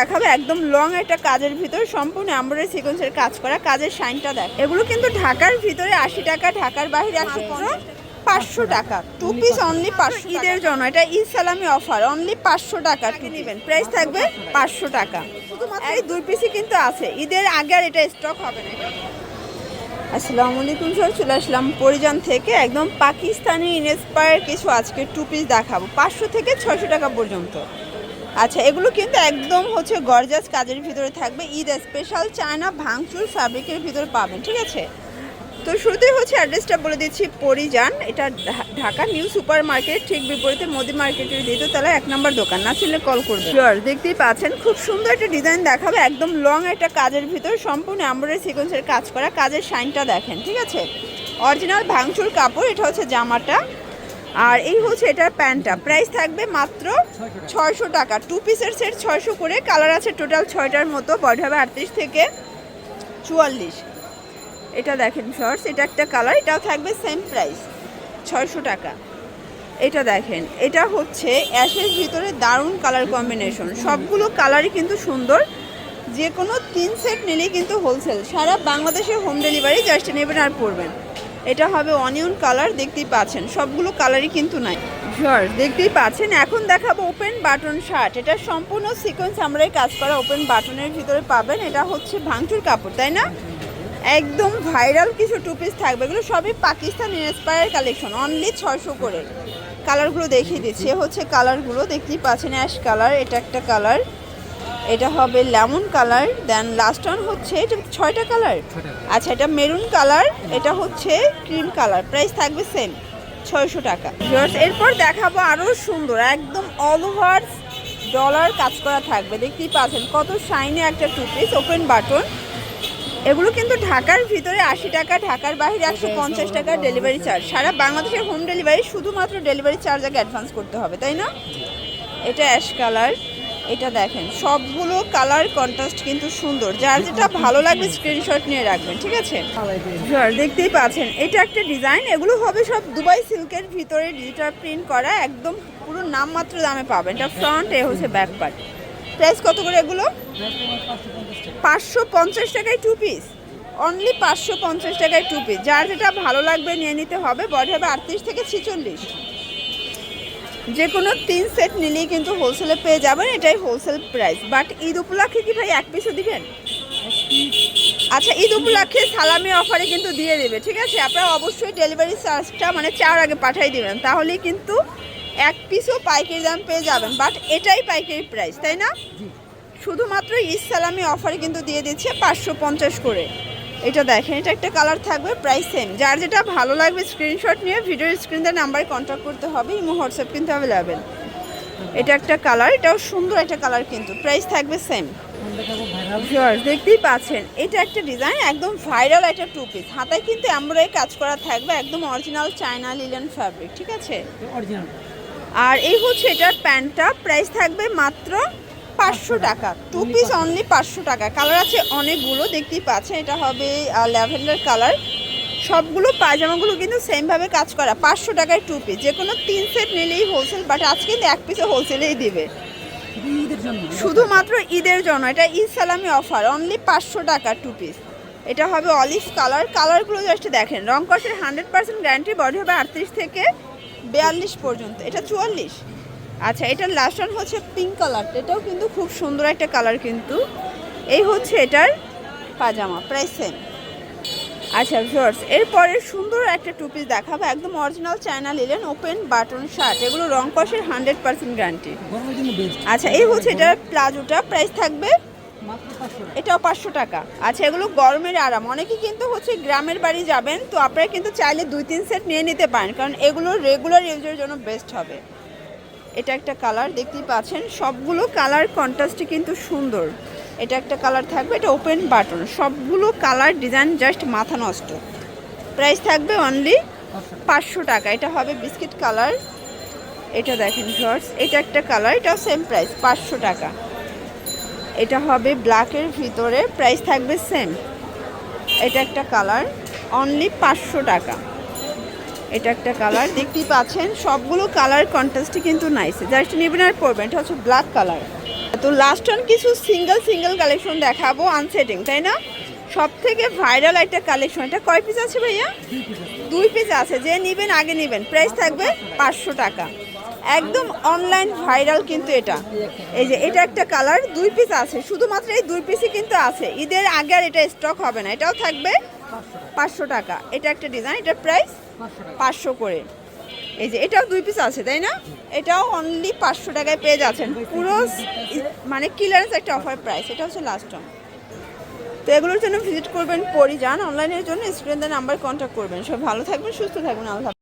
দেখাবে একদম লং একটা কাজের ভিতর সম্পূর্ণ এমব্রয়ডারি সিকোয়েন্সের কাজ করা কাজের শাইনটা দেখ। এগুলো কিন্তু ঢাকার ভিতরে আশি টাকা ঢাকার বাইরে একশো পাঁচশো টাকা। টু পিস অনলি পাঁচশো ঈদের জন্য এটা ঈদ সালামি অফার অনলি পাঁচশো টাকা কি নেবেন প্রাইস থাকবে পাঁচশো টাকা। শুধুমাত্র এই দুই পিসই কিন্তু আছে। ঈদের আগে আর এটা স্টক হবে না। আসসালামু আলাইকুম স্যার চলে আসলাম পরিজান থেকে। একদম পাকিস্তানি ইনস্পায়ার কিছু আজকে টু পিস দেখাবো। পাঁচশো থেকে ছয়শো টাকা পর্যন্ত। আচ্ছা এগুলো কিন্তু একদম হচ্ছে গর্জাস কাজের ভিতরে থাকবে। ঈদ স্পেশাল চায়না ভাঙচুর ফ্যাব্রিকের ভিতরে পাবেন, ঠিক আছে? তো শুরুতেই হচ্ছে অ্যাড্রেসটা বলে দিচ্ছি পরিজান এটা ঢাকা নিউ সুপার মার্কেট ঠিক বিপরীতে মোদি মার্কেটের দ্বিতীয়তলা এক নম্বর দোকান। না ছিল কল করবেন শিওর দেখতেই পাচ্ছেন, খুব সুন্দর একটা ডিজাইন দেখাবে, একদম লং একটা কাজের ভিতর, সম্পূর্ণ এমব্রয়ডারি সিকোয়েন্সের কাজ করা, কাজের শাইনটা দেখেন, ঠিক আছে? অরিজিনাল ভাঙচুর কাপড়, এটা হচ্ছে জামাটা। আর এই হচ্ছে এটার প্যান্টটা। প্রাইস থাকবে মাত্র ছয়শো টাকা। টু পিসের সেট ছয়শো করে। কালার আছে টোটাল ছয়টার মতো। বডি হবে আটত্রিশ থেকে চুয়াল্লিশ। এটা দেখেন শর্টস এটা একটা কালার এটাও থাকবে সেম প্রাইস ছয়শো টাকা। এটা দেখেন, এটা হচ্ছে অ্যাশের ভিতরে দারুণ কালার কম্বিনেশন সবগুলো কালারই কিন্তু সুন্দর। যে কোনো তিন সেট নিলেই কিন্তু হোলসেল সারা বাংলাদেশে হোম ডেলিভারি জাস্ট নেবেন আর পড়বেন এটা হবে অনিয়ন কালার, দেখতেই পাচ্ছেন। সবগুলো কালারই কিন্তু নাই। শিওর দেখতেই পাচ্ছেন। এখন দেখাবো ওপেন বাটন শার্ট। এটা সম্পূর্ণ সিকোয়েন্স আমরাই কাজ করা ওপেন বাটনের ভিতরে পাবেন। এটা হচ্ছে ভাঙচুর কাপড়, তাই না? একদম ভাইরাল কিছু টু পিস থাকবে। এগুলো সবই পাকিস্তান ইন্সপায়ার কালেকশন অনলি ছয়শো করে। কালারগুলো দেখিয়ে দিচ্ছি। হচ্ছে কালারগুলো দেখতেই পাচ্ছেন অ্যাশ কালার এটা একটা কালার এটা হবে lemon colour then last one হচ্ছে এটা ছয়টা কালার? আচ্ছা এটা মেরুন কালার এটা হচ্ছে ক্রিম কালার প্রাইস থাকবে সেম ছয়শো টাকা। এরপর দেখাবো আরও সুন্দর একদম অল ওভার ডলার কাজ করা থাকবে দেখতেই পাচ্ছেন কত শাইনি একটা টু পিস ওপেন বাটন এগুলো কিন্তু ঢাকার ভিতরে আশি টাকা ঢাকার বাইরে একশো পঞ্চাশ টাকা ডেলিভারি চার্জ সারা বাংলাদেশের হোম ডেলিভারি শুধুমাত্র ডেলিভারি চার্জ আগে অ্যাডভান্স করতে হবে তাই না? এটা অ্যাশ কালার এটা দেখেন সবগুলো কালার কন্ট্রাস্ট কিন্তু সুন্দর। যার যেটা ভালো লাগবে স্ক্রিনশট নিয়ে রাখবেন ঠিক আছে? দেখতেই পাচ্ছেন এটা একটা ডিজাইন এগুলো হবে সব দুবাই সিল্কের ভিতরে ডিজিটাল প্রিন্ট করা একদম পুরো নামমাত্র দামে পাবেন। এটা ফ্রন্ট এ হচ্ছে ব্যাক পার্ট প্রাইস কত করে এগুলো? পাঁচশো পঞ্চাশ টাকায় টু পিস অনলি পাঁচশো পঞ্চাশ টাকায় টু পিস যার যেটা ভালো লাগবে নিয়ে নিতে হবে বডি হবে আটত্রিশ থেকে ছেচল্লিশ। যে কোনো তিন সেট নিলেই কিন্তু হোলসেলে পেয়ে যাবেন এটাই হোলসেল প্রাইস বাট ঈদ উপলক্ষে কি ভাই এক পিসও দিবেন? আচ্ছা ঈদ উপলক্ষে সালামি অফারে কিন্তু দিয়ে দেবে ঠিক আছে? আপনারা অবশ্যই ডেলিভারি চার্জটা মানে চার আগে পাঠিয়ে দেবেন তাহলেই কিন্তু এক পিসও পাইকারি দাম পেয়ে যাবেন। বাট এটাই পাইকারি প্রাইস তাই না? শুধুমাত্র ঈদ সালামি অফারে কিন্তু দিয়ে দিচ্ছে পাঁচশো পঞ্চাশ করে। এটা দেখেন এটা একটা কালার থাকবে প্রাইস সেম যার যেটা ভালো লাগবে স্ক্রিনশট নিয়ে ভিডিওর স্ক্রিনের নাম্বারে কন্ট্যাক্ট করতে হবে ইমো হোয়াটসঅ্যাপ কিন্তু অ্যাভেলেবেল এটা একটা কালার এটাও সুন্দর একটা কালার কিন্তু প্রাইস থাকবে সেম দেখতেই পাচ্ছেন এটা একটা ডিজাইন একদম ভাইরাল একটা টু পিস হাতায় কিন্তু এমব্রয়ডারি কাজ করা থাকবে একদম অরিজিনাল চায়না লিলেন ফ্যাব্রিক ঠিক আছে? অরিজিনাল আর এই হচ্ছে এটার প্যান্টটা প্রাইস থাকবে মাত্র পাঁচশো টাকা। টু পিস অনলি পাঁচশো টাকা। কালার আছে অনেকগুলো, দেখতেই পাচ্ছেন, এটা হবে ল্যাভেন্ডার কালার সবগুলো পায়জামাগুলো কিন্তু সেমভাবে কাজ করা। পাঁচশো টাকায় টু পিস যে কোনো তিন সেট নিলেই হোলসেল বাট আজকে কিন্তু এক পিসে হোলসেলেই দিবে। শুধুমাত্র ঈদের জন্য। এটা ঈদ সালামি অফার অনলি পাঁচশো টাকা টু পিস এটা হবে অলিভ কালার কালারগুলো জাস্ট দেখেন। রং কষের হান্ড্রেড পার্সেন্ট গ্যারান্টি বডি হবে আটত্রিশ থেকে বিয়াল্লিশ পর্যন্ত। এটা চুয়াল্লিশ। আচ্ছা এটার লাস্ট ওয়ান হচ্ছে পিঙ্ক কালার এটাও কিন্তু খুব সুন্দর একটা কালার কিন্তু। এই হচ্ছে এটার পাজামা প্রাইস সেম আচ্ছা ভিউয়ার্স এরপরে সুন্দর একটা টু পিস দেখাবো, একদম original China linen open button shirt এগুলো রং কষের হান্ড্রেড পার্সেন্ট গ্যারান্টি আচ্ছা এই হচ্ছে এটার প্লাজোটা প্রাইস থাকবে এটাও পাঁচশো টাকা। আচ্ছা এগুলো গরমের আরাম অনেকে কিন্তু হচ্ছে গ্রামের বাড়ি যাবেন, তো আপনারা কিন্তু চাইলে দুই, তিন সেট নিয়ে নিতে পারেন, কারণ এগুলো রেগুলার ইউজের জন্য বেস্ট হবে। এটা একটা কালার, দেখতেই পাচ্ছেন। সবগুলো কালার কন্ট্রাস্টে কিন্তু সুন্দর। এটা একটা কালার থাকবে, এটা ওপেন বাটন সবগুলো কালার ডিজাইন জাস্ট মাথা নষ্ট। প্রাইস থাকবে অনলি পাঁচশো টাকা। এটা হবে বিস্কিট কালার এটা দেখেন শর্টস এটা একটা কালার এটাও সেম প্রাইস পাঁচশো টাকা। এটা হবে ব্ল্যাকের ভিতরে প্রাইস থাকবে সেম এটা একটা কালার অনলি পাঁচশো টাকা। এটা একটা কালার। দেখতেই পাচ্ছেন, সবগুলো কালার কন্ট্রাস্টই কিন্তু নাইস জাস্ট নেবেন আর পরবেন, এটা হচ্ছে ব্ল্যাক কালার তো লাস্ট অন কিছু সিঙ্গেল সিঙ্গেল কালেকশন দেখাবো আনসেটিং তাই না? সব থেকে ভাইরাল একটা কালেকশন এটা কয় পিস আছে ভাইয়া? দুই পিস আছে, যে নেবেন আগে নেবেন। প্রাইস থাকবে পাঁচশো টাকা। একদম অনলাইন ভাইরাল কিন্তু এটা। এই যে, এটা একটা কালার দুই পিস আছে। শুধুমাত্র এই দুই পিসই কিন্তু আছে। ঈদের আগে আর এটা স্টক হবে না, এটাও থাকবে পাঁচশো টাকা। এটা একটা ডিজাইন এটার প্রাইস পাঁচশো করে। এই যে এটাও দুই পিস আছে তাই না? এটাও অনলি পাঁচশো টাকায় পেয়ে যাচ্ছেন। পুরো মানে ক্লিয়ারেন্স একটা অফার প্রাইস এটা হচ্ছে লাস্ট তো এগুলোর জন্য ভিজিট করবেন পরি যান অনলাইনের জন্য স্টুডেন্টদের নাম্বার কন্ট্যাক্ট করবেন। সব ভালো থাকবেন সুস্থ থাকবেন। আল্লাহ।